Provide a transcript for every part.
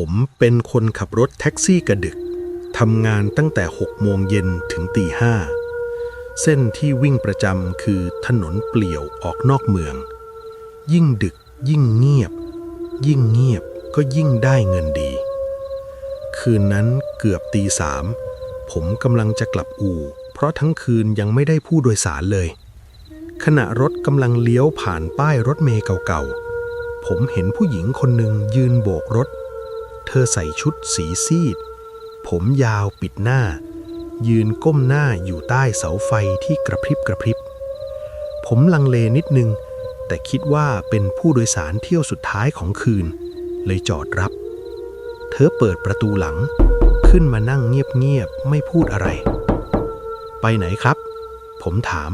ผมเป็นคนขับรถแท็กซี่กระดึกทำงานตั้งแต่ 6 โมงเย็นถึงตีห้าเส้นที่วิ่งประจำคือถนนเปลี่ยวออกนอกเมือง ยิ่งดึกยิ่งเงียบ ยิ่งเงียบก็ยิ่งได้เงินดี คืนนั้นเกือบตีสามผมกำลังจะกลับอู่ เพราะทั้งคืนยังไม่ได้ผู้โดยสารเลย ขณะรถกำลังเลี้ยวผ่านป้ายรถเมล์เก่าๆ ผมเห็นผู้หญิงคนหนึ่งยืนโบกรถ อใส่ชุดสีซีด ผมยาวปิดหน้า ยืนก้มหน้าอยู่ใต้เสาไฟที่กระพริบกระพริบ ผมลังเลนิดนึง แต่คิดว่าเป็นผู้โดยสารเที่ยวสุดท้ายของคืน เลยจอดรับ เธอเปิดประตูหลัง ขึ้นมานั่งเงียบๆไม่พูดอะไร ไปไหนครับ ผมถาม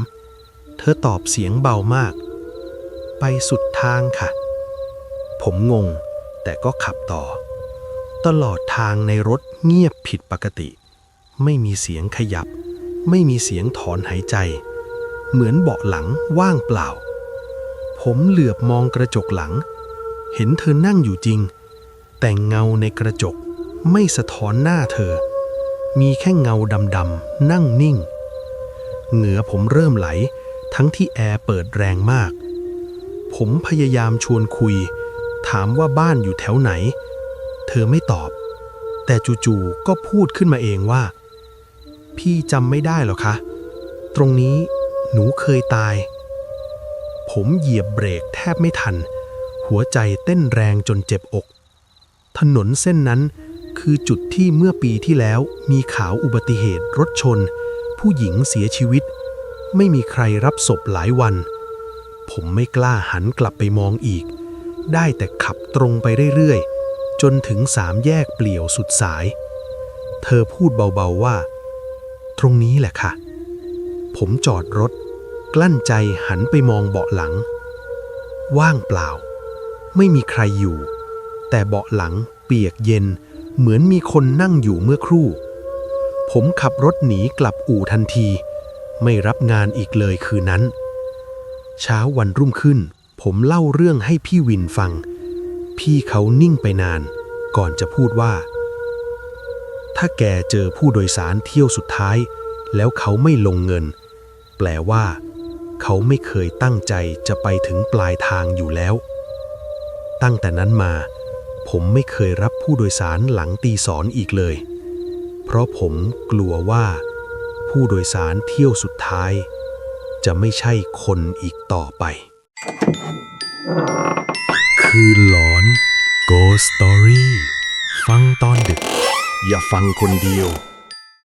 เธอตอบเสียงเบามาก ไปสุดทางค่ะ ผมงงแต่ก็ขับต่อ ตลอดทางในรถเงียบผิดปกติ ไม่มีเสียงขยับ ไม่มีเสียงถอนหายใจ เหมือนเบาะหลังว่างเปล่า ผมเหลือบมองกระจกหลัง เห็นเธอนั่งอยู่จริง แต่เงาในกระจกไม่สะท้อนหน้าเธอ มีแค่เงาดำๆนั่งนิ่ง เหงื่อผมเริ่มไหล ทั้งที่แอร์เปิดแรงมาก ผมพยายามชวนคุย ถามว่าบ้านอยู่แถวไหน เธอไม่ตอบ แต่จู่ๆก็พูดขึ้นมาเองว่า พี่จำไม่ได้หรอคะ ตรงนี้หนูเคยตาย ผมเหยียบเบรกแทบไม่ทัน หัวใจเต้นแรงจนเจ็บอก ถนนเส้นนั้นคือจุดที่เมื่อปีที่แล้วมีข่าวอุบัติเหตุรถชน ผู้หญิงเสียชีวิต ไม่มีใครรับศพหลายวัน ผมไม่กล้าหันกลับไปมองอีก ได้แต่ขับตรงไปเรื่อยๆ จนถึงสามแยกเปลี่ยวสุดสาย เธอพูดเบาๆว่า ตรงนี้แหละค่ะ ผมจอดรถ กลั้นใจหันไปมองเบาะหลัง ว่างเปล่า ไม่มีใครอยู่ แต่เบาะหลังเปียกเย็น เหมือนมีคนนั่งอยู่เมื่อครู่ ผมขับรถหนีกลับอู่ทันที ไม่รับงานอีกเลยคืนนั้น เช้าวันรุ่งขึ้น ผมเล่าเรื่องให้พี่วินฟังพี่เขานิ่งไปนาน ก่อนจะพูดว่า ถ้าแกเจอผู้โดยสารเที่ยวสุดท้าย แล้วเขาไม่ลงเงิน แปลว่า เขาไม่เคยตั้งใจจะไปถึงปลายทางอยู่แล้ว ตั้งแต่นั้นมา ผมไม่เคยรับผู้โดยสารหลังตีสอนอีกเลย เพราะผมกลัวว่า ผู้โดยสารเที่ยวสุดท้าย จะไม่ใช่คนอีกต่อไป คืนหลอน Ghost Story ฟังตอนดึก อย่าฟังคนเดียว